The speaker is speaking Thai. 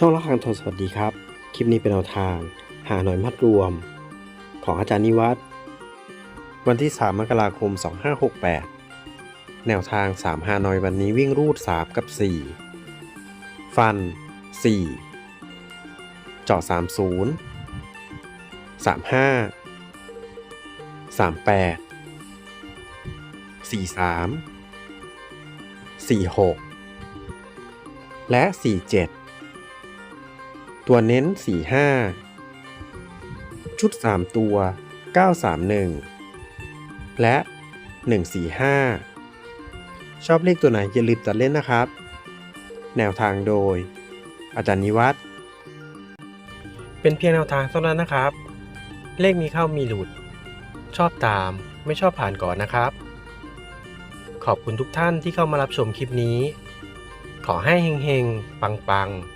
ช่องละครังทนสวัสดีครับ คลิปนี้เป็นแนวทาง หาหน่อยมัดรวม ของอาจารย์นิวัฒน์วันที่ 3 มกราคม 2568 แนวทาง 3 หาหน่อยวันนี้วิ่งรูด 3 กับ 4 ฟัน 4 เจาะ30 35 38 43 46 และ 47 ตัวเน้น 45 ชุด 3 ตัว 931 และ 145 ชอบเลขตัวไหนอย่าลืมตัดเล่นนะครับ แนวทางโดย อาจารย์นิวัฒน์เป็นเพียงแนวทางเท่านั้นนะครับ เลขมีเข้ามีหลุด ชอบตามไม่ชอบผ่านก่อนนะครับ ขอบคุณทุกท่านที่เข้ามารับชมคลิปนี้ ขอให้เฮงๆ ปังๆ